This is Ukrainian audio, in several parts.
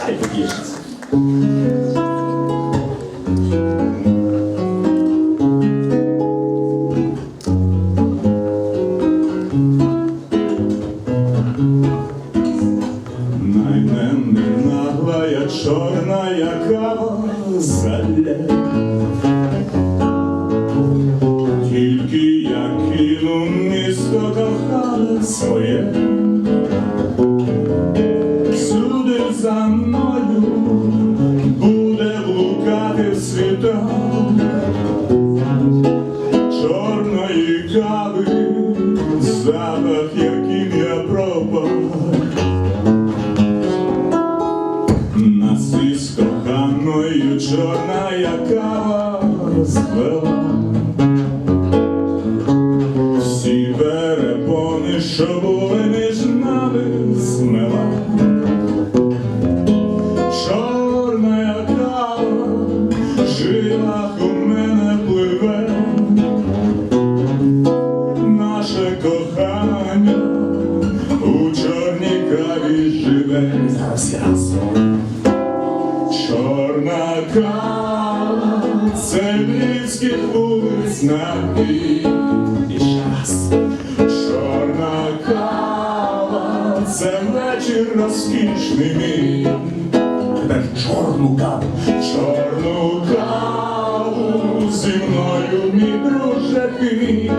Хай потішиться. Чорная кава зале. Тільки я кину місто кохане своє. Кави, запах, яким я пропав. Нас із коханою чорна кава звела всі перепони, що були між нами, змела. Чорна кава в у чорній каві живе. Чорна кава, це львівських вулиць напій. І ще. Чорна кава, це вечір розкішний мій. Тепер чорну каву. Чорну каву зі мною, мій друже пій.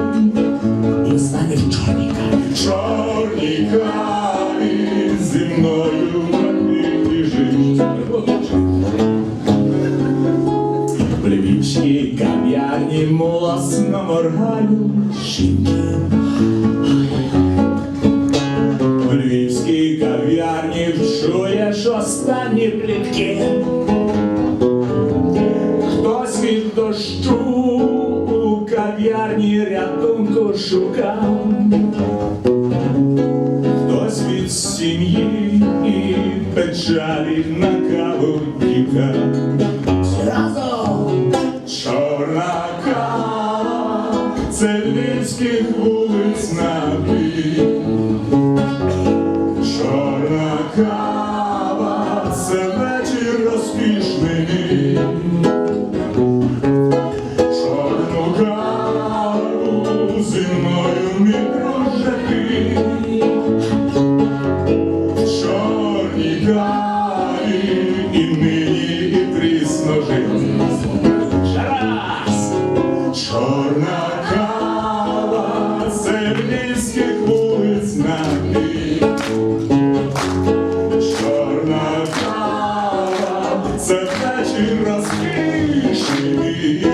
І останнє в чорній каві. Чорній каві зі мною. В львівській кав'ярні млосно моргають жінки. В львівській кав'ярні чуєш останні плітки. Шукав. Хтось від сім'ї і печалі на каву. Разом! Чорна кава, це львівських вулиць напій. Чорна кава, львівських вулиць напій. Чорна кава, це вечір розкішний.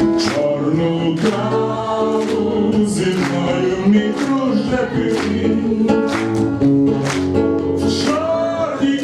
Чорну каву зі мною, мій друже, пий. В чорній